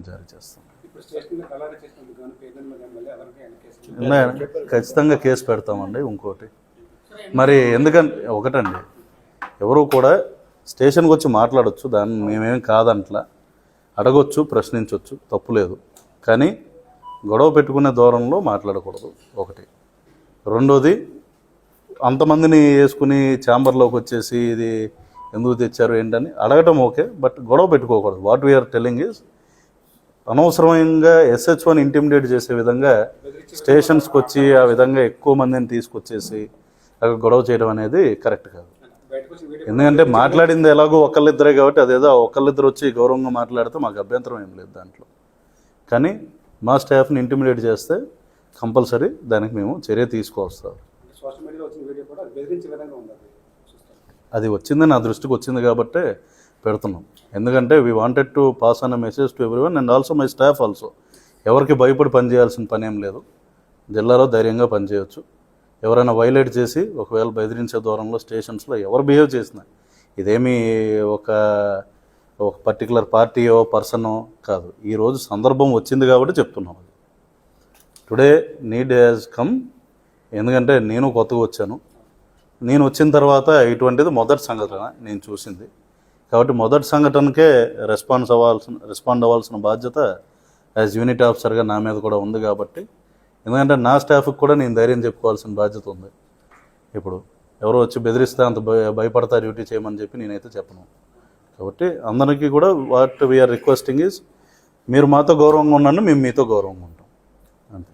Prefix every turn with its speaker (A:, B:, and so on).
A: మేము జారీ చేస్తాం. ఖచ్చితంగా కేసు పెడతామండి ఇంకోటి. మరి ఎందుకంటే ఒకటండి. ఎవరు కూడా స్టేషన్కి వచ్చి మాట్లాడొచ్చు దాన్ని మేమేం కాదంట్లా. అడగొచ్చు ప్రశ్నించవచ్చు తప్పు లేదు. కానీ గొడవ పెట్టుకునే దూరంలో మాట్లాడకూడదు ఒకటి. రెండోది అంతమందిని వేసుకుని ఛాంబర్లోకి వచ్చేసి ఇది ఎందుకు తెచ్చారు ఏంటని అడగటం ఓకే బట్ గొడవ పెట్టుకోకూడదు. What we are telling is అనవసరంగా ఎస్హెచ్ వన్ ఇంటిమిడేట్ చేసే విధంగా స్టేషన్స్కి వచ్చి ఆ విధంగా ఎక్కువ మందిని తీసుకొచ్చేసి అక్కడ గొడవ చేయడం అనేది కరెక్ట్ కాదు. ఎందుకంటే మాట్లాడింది ఎలాగో ఒకళ్ళిద్దరే కాబట్టి అదేదో ఒకళ్ళిద్దరు వచ్చి గౌరవంగా మాట్లాడితే మాకు అభ్యంతరం ఏం లేదు దాంట్లో. కానీ మా స్టాఫ్ని ఇంటిమిడేట్ చేస్తే కంపల్సరీ దానికి మేము చర్య తీసుకోవస్తాం
B: అది
A: వచ్చింది నా దృష్టికి వచ్చింది కాబట్టే పెడుతున్నాం. ఎందుకంటే we wanted to pass an message to everyone and also my staff also ఎవరికి భయపడి పని చేయాల్సిన పని ఏం లేదు. జిల్లాలో ధైర్యంగా పనిచేయవచ్చు ఎవరైనా వైలేట్ చేసి ఒకవేళ బెదిరించే దూరంలో స్టేషన్స్లో ఎవరు బిహేవ్ చేసినా ఇదేమీ ఒక ఒక పర్టికులర్ పార్టీయో పర్సనో కాదు. ఈరోజు సందర్భం వచ్చింది కాబట్టి చెప్తున్నాం అది. టుడే నీడ్ హ్యాజ్ కమ్ ఎందుకంటే నేను కొత్తగా వచ్చాను. నేను వచ్చిన తర్వాత ఇటువంటిది మొదటి సంఘటన నేను చూసింది. కాబట్టి మొదటి సంఘటనకే రెస్పాన్స్ అవ్వాల్సిన రెస్పాండ్ అవ్వాల్సిన బాధ్యత యాజ్ యూనిట్ ఆఫీసర్గా నా మీద కూడా ఉంది కాబట్టి. ఎందుకంటే నా స్టాఫ్కి కూడా నేను ధైర్యం చెప్పుకోవాల్సిన బాధ్యత ఉంది. ఇప్పుడు ఎవరో వచ్చి బెదిరిస్తే అంత భయ భయపడతా డ్యూటీ చేయమని చెప్పి నేనైతే చెప్పను. కాబట్టి అందరికీ కూడా వాట్ వీఆర్ రిక్వెస్టింగ్ ఈజ్ మీరు మాతో గౌరవంగా ఉన్నాను మేము మీతో గౌరవంగా ఉంటాం. అంతే.